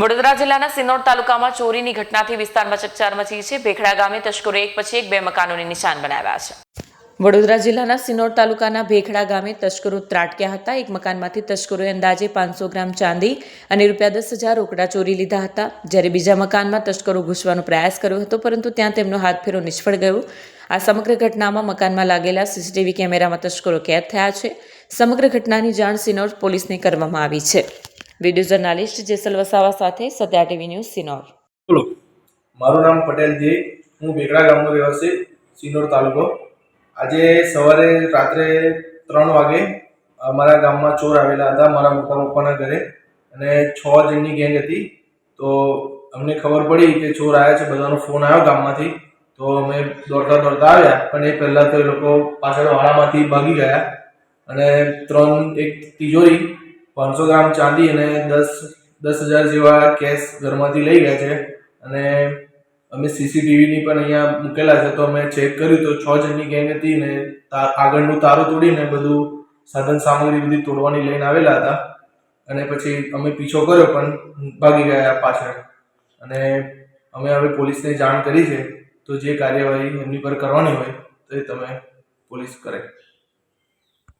વડોદરા જિલ્લાના સિનોર તાલુકામાં ચોરીની ઘટનાથી વિસ્તારમાં ચકચાર મચી છે. ભેખડા ગામે તસ્કરોએ એક પછી એક બે મકાનોને નિશાન બનાવ્યા છે. વડોદરા જિલ્લાના સિનોર તાલુકાના ભેખડા ગામે તસ્કરો ત્રાટક્યા હતા. એક મકાનમાંથી તસ્કરોએ અંદાજે પાંચસો ગ્રામ ચાંદી અને રૂપિયા દસ હજાર રોકડા ચોરી લીધા હતા. જ્યારે બીજા મકાનમાં તસ્કરો ઘૂસવાનો પ્રયાસ કર્યો હતો, પરંતુ ત્યાં તેમનો હાથ ફેરો નિષ્ફળ ગયો. આ સમગ્ર ઘટનામાં મકાનમાં લાગેલા સીસીટીવી કેમેરામાં તસ્કરો કેદ થયા છે. સમગ્ર ઘટનાની જાણ સિનોર પોલીસને કરવામાં આવી છે. વીડિયો જર્નાલિસ્ટ જેસલ વસાવા સાથે સત્યા ટીવી ન્યૂઝ સિનોર. બોલો. મારું નામ પટેલ જે હું બેગડા ગામનો રહેવાસી સિનોર તાલુકો. આજે સવારે રાત્રે ત્રણ વાગે અમારા ગામમાં ચોર આવેલા હતા મારા મોટા પપ્પાના ઘરે અને છ જણની ગેંગ હતી. તો અમને ખબર પડી કે ચોર આવ્યા છે બધાનો ફોન આવ્યો ગામમાંથી. તો અમે દોડતા દોડતા આવ્યા પણ એ પહેલાં તો એ લોકો પાછળ વાળામાંથી ભાગી ગયા. અને ત્રણ એક તિજોરી પાંચસો ગ્રામ ચાંદી અને દસ દસ હજાર જેવા કેશ ઘરમાંથી લઈ ગયા છે. અને અમે સીસીટીવીની પણ અહીંયા મૂકેલા છે, તો અમે ચેક કર્યું તો છ જણની ગેંગ હતી ને આગળનું તારો તોડીને બધું સાધન સામગ્રી બધી તોડવાની લઈને આવેલા હતા. અને પછી અમે પીછો કર્યો પણ ભાગી ગયા પાછળ. અને અમે હવે પોલીસને જાણ કરી છે, તો જે કાર્યવાહી એમની પર કરવાની હોય, તો એ તમે પોલીસ કરે.